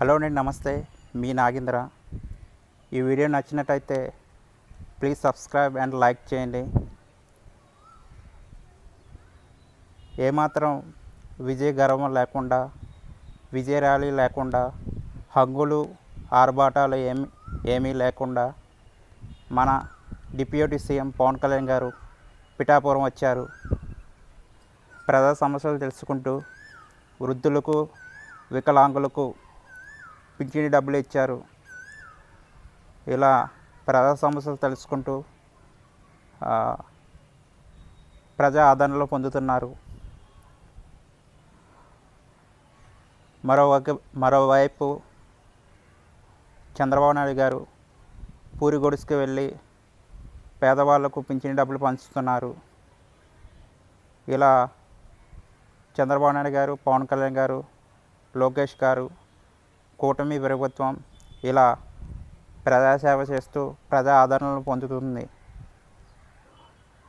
Hello అండి నమస్తే. మీ నాగేంద్ర. ఈ వీడియో నచ్చినట్టయితే ప్లీజ్ సబ్స్క్రైబ్ అండ్ లైక్ చేయండి. ఏమాత్రం విజయ గర్వం లేకుండా విజయ ర్యాలీ లేకుండా హంగులు ఆర్భాటాలు ఏమి ఏమీ లేకుండా మన డిప్యూటీ సీఎం పవన్ కళ్యాణ్ గారు పిఠాపురం వచ్చారు. ప్రజా సమస్యలు తెలుసుకుంటూ వృద్ధులకు వికలాంగులకు పింఛని డబ్బులు ఇచ్చారు. ఇలా ప్రజా సమస్యలు తెలుసుకుంటూ ప్రజా ఆదరణలో పొందుతున్నారు. మరోవైపు మరోవైపు చంద్రబాబు నాయుడు గారు పూరి గుడిస్కి వెళ్ళి పేదవాళ్ళకు పింఛని డబ్బులు పంచుతున్నారు. ఇలా చంద్రబాబు నాయుడు గారు పవన్ కళ్యాణ్ గారు లోకేష్ గారు కూటమి ప్రభుత్వం ఇలా ప్రజాసేవ చేస్తూ ప్రజా ఆదరణలు పొందుతుంది.